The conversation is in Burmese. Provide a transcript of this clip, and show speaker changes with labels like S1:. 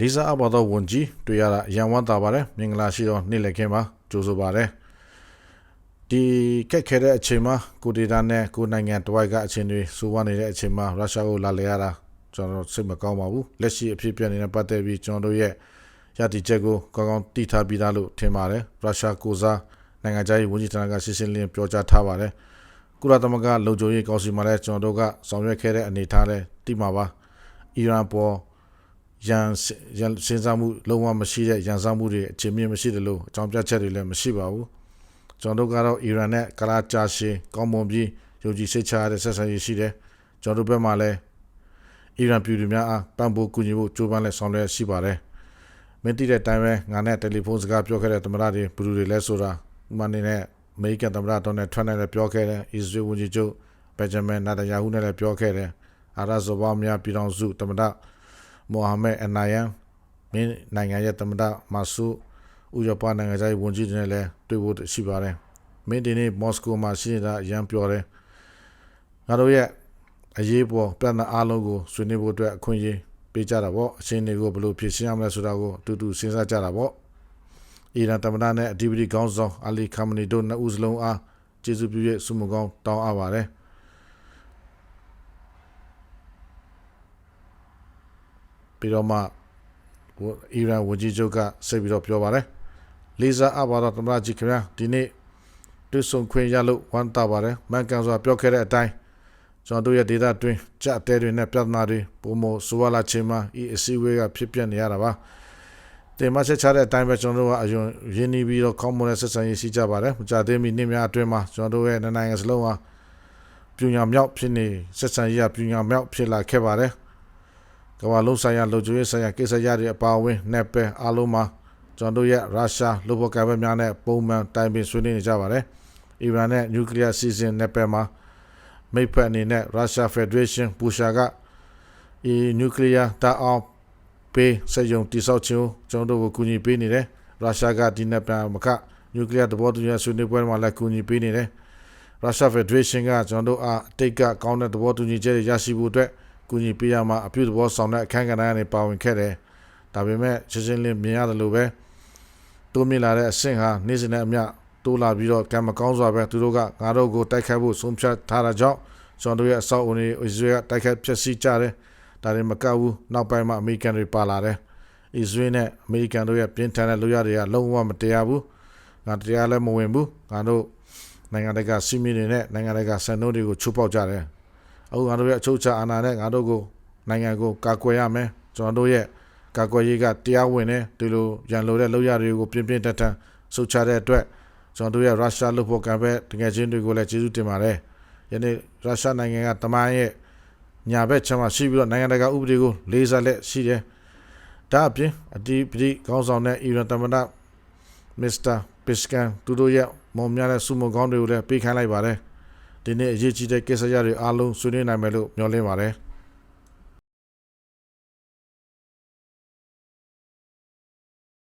S1: လေးစားအပ်ပါသောဝန်ကြီးတွေ့ရတာအရန်ဝမ်းသာပါတယ်မင်္ဂလာရှိသောနေ့လည်ခင်းပါကြိုဆိုပါတယ် ဒီကက်ခဲတဲ့အချိန်မှာကိုဒေတာနဲ့ကိုနိုင်ငံတဝိုက်ကအချိန်တွေစိုးဝါနေတဲ့အချိန်မှာရုရှားကိုလာလေရတာကျွန်တော်စိတ်မကောင်းပါဘူးလက်ရှိအဖြစ်ပြနေတဲ့ပတ်သက်ပြီးကျွန်တော်တို့ရဲ့ရည်တည်ချက်ကိုကောင်းကောင်းတည်ထားပြီးသားလို့ထင်ပါတယ်ရုရှားကိုစားနိုင်ငံခြားရေးဝန်ကြီးဌာနကရှင်းရှင်းလင်းလင်းပြောကြားထားပါတယ်ကုလသမဂ္ဂလုံခြုံရေးကောင်စီမှာလည်းကျွန်တော်တို့ကဆောင်ရွက်ခဲ့တဲ့အနေအထားလည်းတိမှာပါအီရန်ပေါ်ရန်ရန်စဉ်းစားမှုလုံးဝမရှိတဲ့ရန်စားမှုတွေအချိန်မြင့်မရှိတယ်လို့အကြောင်းပြချက်တွေလည်းမရှိပါဘူး ကျွန်တော်တို့ကတော့အီရန်နဲ့ကလာချာရှင်းကောင်းမွန်ပြီးယုံကြည်စိတ်ချရတဲ့ဆက်ဆံရေးရှိတယ်ကျွန်တော်တို့ဘက်မှာလည်းအီရန်ပြည်သူများအားပံ့ပိုးကူညီဖို့ကြိုးပမ်းလက်ဆောင်ရွက်ရှိပါတယ်မင်းတိတဲ့အတိုင်းပဲငါနဲ့တယ်လီဖုန်းစကားပြောခဲ့တဲ့သမ္မတတွေဘယ်သူတွေလဲဆိုတာဥမာနေနဲ့အမေရိကန်သမ္မတဒေါ်နယ်ထရန့်နဲ့လည်းပြောခဲ့တယ်အစ္စရေးဝန်ကြီးချုပ်ဘယ်ဂျမင်နာတယာဟုနဲ့လည်းပြောခဲ့တယ်အာရဇောဘာများပြည်တော်စုသမ္မတမိုဟာမက်အနာယန်မင်းနိုင်ငံရဲ့သမ္မတမာဆူ ဥရောပနိုင်ငံသားဝန်ကြီးတွေနဲ့လည်းတွေ့ဖို့ရှိပါတယ်။မင်းဒီနေ့မော်စကိုမှာရှိနေတာအရန်ပြောတယ်။ငါတို့ရဲ့အရေးပေါ်ပြည်내အားလုံးကိုဆွေးနွေးဖို့အတွက်အခွင့်အရေးပေးကြတာပေါ့။အချင်းတွေကိုဘယ်လိုဖြေရှင်းရမလဲဆိုတာကိုအတူတူစဉ်းစားကြတာပေါ့။အီရန်သမ္မတနဲ့အဓိပတိခေါင်းဆောင်အလီခါမနီတို့နှစ်ဦးစလုံးအားကျေးဇူးပြု၍ဆုမကောင်းတောင်းအပ်ပါတယ်။ပြီးတော့မှအီရန်ဝန်ကြီးချုပ်ကဆက်ပြီးတော့ပြောပါတယ် လေးစားအပ်ပါတော့သမ္မတကြီးခင်ဗျာဒီနေ့တွေ့ဆုံခွင့်ရလို့ဝမ်းသာပါတယ်မန်ကန်စွာပြောခဲ့တဲ့အတိုင်းကျွန်တော်တို့ရဲ့ဒေတာတွင်ကြက်တဲတွေနဲ့ပြဿနာတွေပုံမဆိုဝါလာချင်းမှာဤအစည်းအဝေးကဖြစ်ပျက်နေရတာပါတင်မဆက်ချတဲ့အတိုင်းပဲကျွန်တော်တို့ကအယုံရင်းနှီးပြီးတော့ကောင်းမွန်တဲ့ဆက်ဆံရေးရှိကြပါတယ်မကြသေးမီနေ့များအတွင်းမှာကျွန်တော်တို့ရဲ့နိုင်ငံစလုံးဟာပြညာမြောက်ဖြစ်နေဆက်ဆံရေးကပြညာမြောက်ဖြစ်လာခဲ့ပါတယ်ကမ္ဘာလုံးဆိုင်ရာလုံခြုံရေးဆိုင်ရာကိစ္စရပ်တွေအပါအဝင်နဲ့ပဲအားလုံးမှာ ကျွန်တော်တို့ရဲ့ရုရှားလူဘော်ကံပဲများနဲ့ပုံမှန်တိုင်ပင်ဆွေးနွေးနေကြပါတယ်။အီရန်နဲ့နျူကလ িয়ার စီစဉ်နဲ့ပဲမှာမိတ်ဖက်အနေနဲ့ရုရှားဖက်ဒရေးရှင်းပူရှာကဒီနျူကလ িয়ার တာအောင်ပေးစက်ရုံတိစောက်ခြင်းကျွန်တော်တို့ကိုကူညီပေးနေတယ်။ရုရှားကဒီနေ့ပြန်မကနျူကလ িয়ার သဘောတူညီဆွေးနွေးပွဲမှာလည်းကူညီပေးနေတယ်။ရုရှားဖက်ဒရေးရှင်းကကျွန်တော်တို့အားအတိတ်ကကောင်းတဲ့သဘောတူညီချက်တွေရရှိဖို့အတွက် ကူညီပေးရမှာအပြုသဘောဆောင်တဲ့အခန်းကဏ္ဍကနေပါဝင်ခဲ့တယ်။ဒါပေမဲ့ရှင်းရှင်းလင်းမြင်ရတယ်လို့ပဲ တိုးမြင့်လာတဲ့အဆင့်ဟာနေ့စဉ်နဲ့အမျှတိုးလာပြီးတော့ကံမကောင်းစွာပဲသူတို့ကငါတို့ကိုတိုက်ခိုက်ဖို့ဆုံးဖြတ်ထားတာကြောင့်ကျွန်တော်တို့ရဲ့အဆောက်အဦတွေအစ္စရေးကတိုက်ခိုက်ဖျက်ဆီးကြတယ်။ဒါတွေမကဘူးနောက်ပိုင်းမှာအမေရိကန်တွေပါလာတယ်။အစ္စရေးနဲ့အမေရိကန်တို့ရဲ့ပြင်းထန်တဲ့လူရတွေကလုံးဝမတရားဘူး။ငါတရားလည်းမဝင်ဘူး။ငါတို့နိုင်ငံတကာစီမီတွေနဲ့နိုင်ငံတကာစံနှုန်းတွေကိုချိုးပေါက်ကြတယ်။အခုငါတို့ရဲ့အချုပ်အခြာအာဏာနဲ့ငါတို့ကိုနိုင်ငံကိုကာကွယ်ရမယ်ကျွန်တော်တို့ရဲ့ ကာကွယ်ရေးကတရားဝင်တယ်ဒီလိုရန်လိုတဲ့လောက်ရတွေကိုပြင်းပြင်းထန်ထန်ဆုတ်ချတဲ့အတွက်ကျွန်တော်တို့ရဲ့ရုရှားလူဖို့ကံပဲတကယ်ချင်းတွေကိုလည်းကျေးဇူးတင်ပါတယ်ယနေ့ရုရှားနိုင်ငံကတမန်ရဲ့ညာဘက်ချမ်းမှာရှိပြီးတော့နိုင်ငံတကာဥပဒေကိုလေးစားလက်ရှိတယ်ဒါအပြင်အဒီပတိခေါင်းဆောင်တဲ့အီရန်သမ္မတမစ္စတာပစ်ကန်သူတို့ရဲ့မုံများတဲ့စုမကောင်းတွေကိုလည်းပေးခိုင်းလိုက်ပါတယ်ဒီနေ့အရေးကြီးတဲ့ကိစ္စရပ်တွေအားလုံးဆွေးနွေးနိုင်မယ်လို့မျှော်လင့်ပါတယ်။